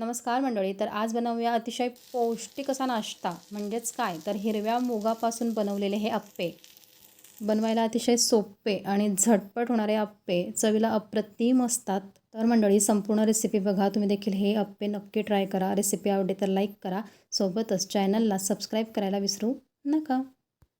नमस्कार मंडळी तर आज बनवूया अतिशय पौष्टिक असा नाश्ता. म्हणजेच काय? तर हिरव्या मुगापासून बनवलेले हे अप्पे. बनवायला अतिशय सोपे आणि झटपट होणारे अप्पे चवीला अप्रतिम असतात. तर मंडळी संपूर्ण रेसिपी बघा. तुम्ही देखील हे अप्पे नक्की ट्राय करा. रेसिपी आवडली तर लाईक करा. सोबतच चॅनलला सबस्क्राईब करायला विसरू नका.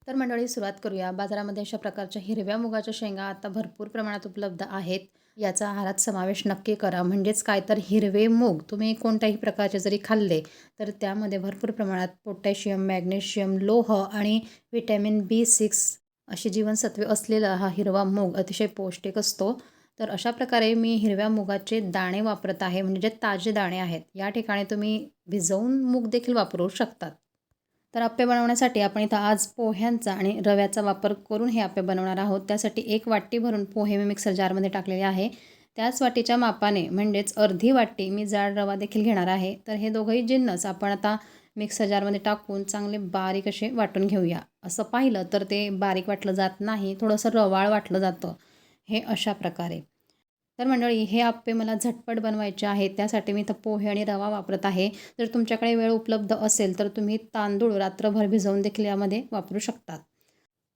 तर मंडळी सुरुवात करूया. बाजारामध्ये अशा प्रकारच्या हिरव्या मुगाच्या शेंगा आता भरपूर प्रमाणात उपलब्ध आहेत. याचा आहारात समावेश नक्की करा. म्हणजेच काय तर हिरवे मूग तुम्ही कोणत्याही प्रकारचे जरी खाल्ले तर त्यामध्ये भरपूर प्रमाणात पोटॅशियम मॅग्नेशियम लोह आणि व्हिटॅमिन बी सिक्स अशी जीवनसत्वे असलेला हा हिरवा मूग अतिशय पौष्टिक असतो. तर अशा प्रकारे मी हिरव्या मुगाचे दाणे वापरत आहे म्हणजे जे ताजे दाणे आहेत. या ठिकाणी तुम्ही भिजवून मूग देखील वापरू शकतात. तर आप्पे बनवण्यासाठी आपण इथं आज पोह्यांचा आणि रव्याचा वापर करून हे आप्पे बनवणार आहोत. त्यासाठी एक वाटी भरून पोहे मी मिक्सर जारमध्ये टाकलेले आहे. त्याच वाटीच्या मापाने म्हणजेच अर्धी वाटी मी जाड रवा देखील घेणार आहे. तर हे दोघंही जिन्नस आपण आता मिक्सर जारमध्ये टाकून चांगले बारीक असे वाटून घेऊया. असं पाहिलं तर ते बारीक वाटलं जात नाही थोडंसं रवाळ वाटलं जातं. हे अशा प्रकारे. तर मंडळी हे आप्पे मला झटपट बनवायचे आहेत. त्यासाठी मी तर पोहे आणि रवा वापरत आहे. जर तुमच्याकडे वेळ उपलब्ध असेल तर तुम्ही तांदूळ रात्रभर भिजवून देखील यामध्ये वापरू शकतात.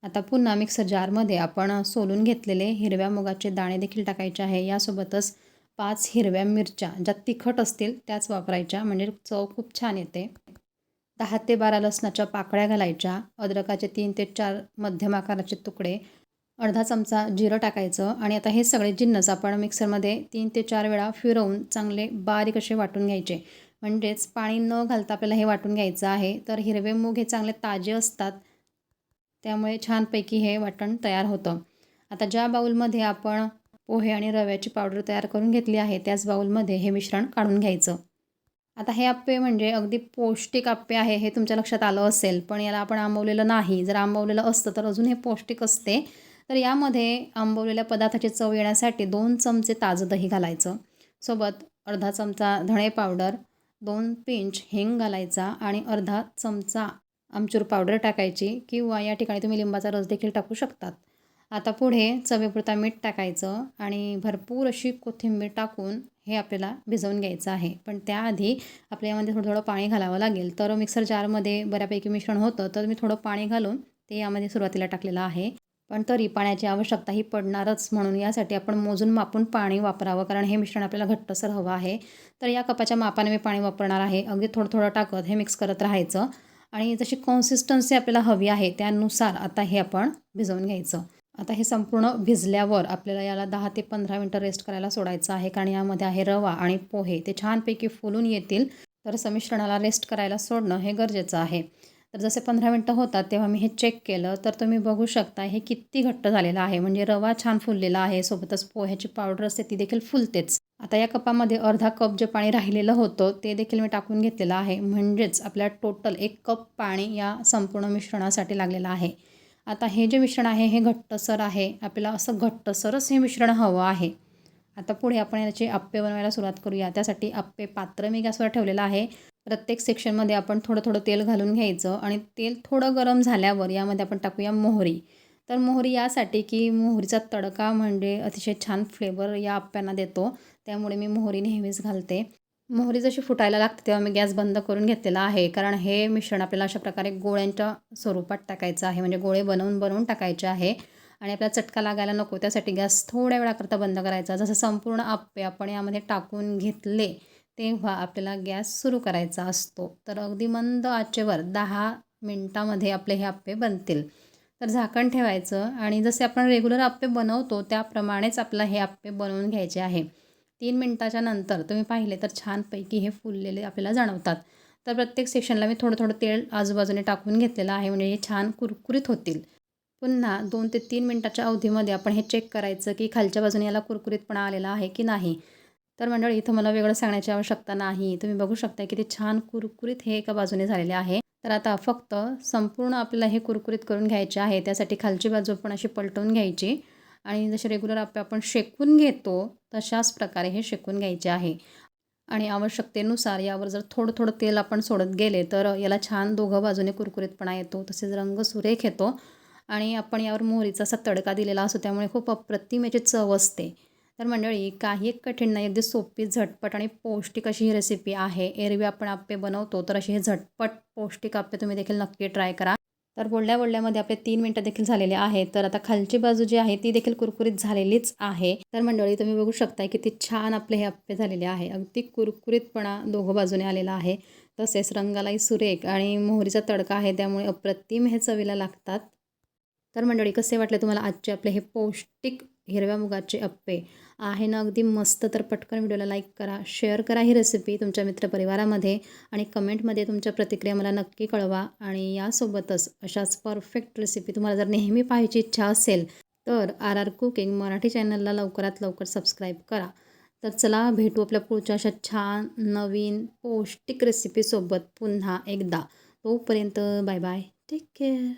आता पुन्हा मिक्सर जारमध्ये आपण सोलून घेतलेले हिरव्या मुगाचे दाणे देखील टाकायचे आहे. यासोबतच पाच हिरव्या मिरच्या ज्या तिखट असतील त्याच वापरायच्या. म्हणजे चव खूप छान येते. दहा ते बारा लसणाच्या पाकळ्या घालायच्या. अद्रकाचे तीन ते चार मध्यम आकाराचे तुकडे. अर्धा चमचा जिरं टाकायचं आणि आता हे सगळे जिन्नस आपण मिक्सरमध्ये तीन ते चार वेळा फिरवून चांगले बारीक असे वाटून घ्यायचे. म्हणजेच पाणी न घालता आपल्याला हे वाटून घ्यायचं आहे. तर हिरवे मूग हे चांगले ताजे असतात. त्यामुळे छानपैकी हे वाटण तयार होतं. आता ज्या बाऊलमध्ये आपण पोहे आणि रव्याची पावडर तयार करून घेतली आहे त्याच बाऊलमध्ये हे मिश्रण काढून घ्यायचं. आता हे आप्पे म्हणजे अगदी पौष्टिक आप्पे आहे हे तुमच्या लक्षात आलं असेल पण याला आपण आंबवलेलं नाही. जर आंबवलेलं असतं तर अजून हे पौष्टिक असते. तर यामध्ये आंबवलेल्या पदार्थाची चव येण्यासाठी दोन चमचे ताजं दही घालायचं. सोबत अर्धा चमचा धणे पावडर दोन पिंच हिंग घालायचा आणि अर्धा चमचा आमचूर पावडर टाकायची किंवा या ठिकाणी तुम्ही लिंबाचा रस देखील टाकू शकतात. आता पुढे चवीपुरता मीठ टाकायचं आणि भरपूर अशी कोथिंबीर टाकून हे आपल्याला भिजवून घ्यायचं आहे. पण त्याआधी आपल्या यामध्ये थोडं थोडं पाणी घालावं लागेल. तर मिक्सर जारमध्ये बऱ्यापैकी मिश्रण होतं तर मी थोडं पाणी घालून ते यामध्ये सुरुवातीला टाकलेलं आहे. पण तरी पाण्याची आवश्यकता ही पडणारच म्हणून यासाठी आपण मोजून मापून पाणी वापरावं कारण हे मिश्रण आपल्याला घट्टसर हवं आहे. तर या कपाच्या मापाने मी पाणी वापरणार आहे. अगदी थोडं थोडं टाकत हे मिक्स करत राहायचं. आणि जशी कन्सिस्टन्सी आपल्याला हवी आहे त्यानुसार आता हे आपण भिजवून घ्यायचं. आता हे संपूर्ण भिजल्यावर आपल्याला याला दहा ते पंधरा मिनटं रेस्ट करायला सोडायचं आहे कारण यामध्ये आहे रवा आणि पोहे. ते छानपैकी फुलून येतील तर समिश्रणाला रेस्ट करायला सोडणं हे गरजेचं आहे. तर जसे पंधरा मिनटं होतात तेव्हा मी हे चेक केलं तर तुम्ही बघू शकता हे किती घट्ट झालेलं आहे. म्हणजे रवा छान फुललेला आहे सोबतच पोह्याची पावडर असते ती देखील फुलतेच. आता या कपामध्ये अर्धा कप जे पाणी राहिलेलं होतं ते देखील मी टाकून घेतलेलं आहे. म्हणजेच आपल्या टोटल एक कप पाणी या संपूर्ण मिश्रणासाठी लागलेलं आहे. आता हे जे मिश्रण आहे हे घट्टसर आहे. आपल्याला असं घट्टसरच हे मिश्रण हवं आहे. आता पुढे आपण याचे आप्पे बनवायला सुरुवात करूया. त्यासाठी आप्पे पात्र मी गॅसवर ठेवलेलं आहे. प्रत्येक सेक्शनमध्ये आपण थोडं थोडं तेल घालून घ्यायचं आणि तेल थोडं गरम झाल्यावर यामध्ये आपण टाकूया मोहरी. तर मोहरी यासाठी की मोहरीचा तडका म्हणजे अतिशय छान फ्लेवर या आप्प्यांना देतो. त्यामुळे मी मोहरी नेहमीच घालते. मोहरी जशी फुटायला लागते तेव्हा मी गॅस बंद करून घेतलेला आहे. कारण हे मिश्रण आपल्याला अशा प्रकारे गोळ्यांच्या स्वरूपात टाकायचं आहे. म्हणजे गोळे बनवून बनवून टाकायचे आहे. आणि आपल्याला चटका लागायला नको. त्यासाठी गॅस थोड्या वेळाकरता बंद करायचा. जसं संपूर्ण आप्पे आपण यामध्ये टाकून घेतले तेव्हा आपल्याला गॅस सुरू करायचा असतो. तर अगदी मंद आचेवर दहा मिनटामध्ये आपले हे आप्पे बनतील. तर झाकण ठेवायचं आणि जसे आपण रेग्युलर आप्पे बनवतो त्याप्रमाणेच आपला हे आप्पे बनवून घ्यायचे आहे. तीन मिनटाच्या नंतर तुम्ही पाहिले तर छानपैकी हे फुललेले आपल्याला जाणवतात. तर प्रत्येक सेक्शनला मी थोडं थोडं तेल आजूबाजूने टाकून घेतलेलं आहे म्हणजे हे छान कुरकुरीत होतील. पुन्हा दोन ते तीन मिनटाच्या अवधीमध्ये आपण हे चेक करायचं की खालच्या बाजूने याला कुरकुरीतपणा आलेला आहे की नाही. तर मंडळी इथं मला वेगळं सांगण्याची आवश्यकता नाही. तुम्ही बघू शकता की ते छान कुरकुरीत हे एका बाजूने झालेले आहे. तर आता फक्त संपूर्ण आपल्याला हे कुरकुरीत करून घ्यायचे आहे. त्यासाठी खालची बाजू पण अशी पलटवून घ्यायची आणि जसे रेग्युलर आपले आपण शेकून घेतो तशाच प्रकारे हे शेकून घ्यायचे आहे. आणि आवश्यकतेनुसार यावर जर थोडं थोडं तेल आपण सोडत गेले तर याला छान दोघं बाजूने कुरकुरीतपणा येतो. तसेच रंग सुरेख येतो. आणि आपण यावर मोहरीचा असा तडका दिलेला असतो त्यामुळे खूप अप्रतिम याची चव असते. तर मंडळी काही एक कठीण नाही अगदी सोपी झटपट आणि पौष्टिक अशी ही रेसिपी आहे. एरवी आपण आप्पे बनवतो तर अशी हे झटपट पौष्टिक आप्पे तुम्ही देखील नक्की ट्राय करा. तर बोलल्या बोलल्यामध्ये आपले तीन मिनटं देखील झालेले आहेत. तर आता खालची बाजू जी आहे ती देखील कुरकुरीत झालेलीच आहे. तर मंडळी तुम्ही बघू शकता किती छान आपले हे आप्पे झालेले आहे. अगदी कुरकुरीतपणा दोघं बाजूने आलेला आहे. तसेच रंगालाही सुरेख आणि मोहरीचा तडका आहे त्यामुळे अप्रतिम हे चवीला लागतात. तर मंडळी कसे वाटले तुम्हाला आजचे आपले हे पौष्टिक हिरव्या मुगाचे अप्पे आहे ना अगदी मस्त. तर पटकन व्हिडिओला लाईक करा शेअर करा ही रेसिपी तुमच्या मित्रपरिवारामध्ये आणि कमेंटमध्ये तुमच्या प्रतिक्रिया मला नक्की कळवा. आणि यासोबतच अशाच परफेक्ट रेसिपी तुम्हाला जर नेहमी पाहायची इच्छा असेल तर आर आर कुकिंग मराठी चॅनलला लवकरात लवकर सबस्क्राईब करा. तर चला भेटू आपल्या पुढच्या अशा छान नवीन पौष्टिक रेसिपीसोबत पुन्हा एकदा. तोपर्यंत बाय बाय टेक केअर